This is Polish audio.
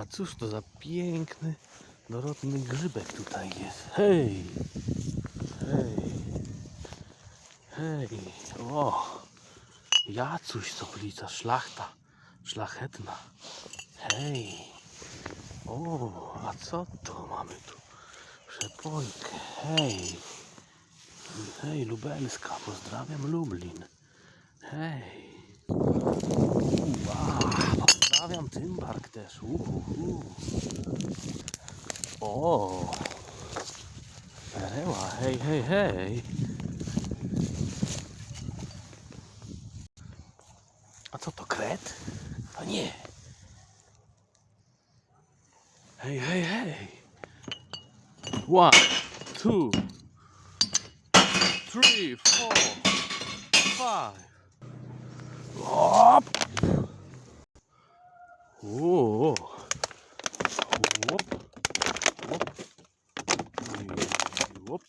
A cóż to za piękny, dorodny grzybek tutaj jest. Hej! Hej! Hej! O! Jacuś soplica, szlachta, szlachetna. Hej! O, a co to mamy tu? Przepojkę. Hej! Hej, lubelska, pozdrawiam Lublin. Hej! Tymbark też. Uhuhu. O! Pereła, hej, hej, hej! A co to, kret? A nie! Hej, hej, hej! One, two, three, four, five. O! О! Оп. Оп. Оп.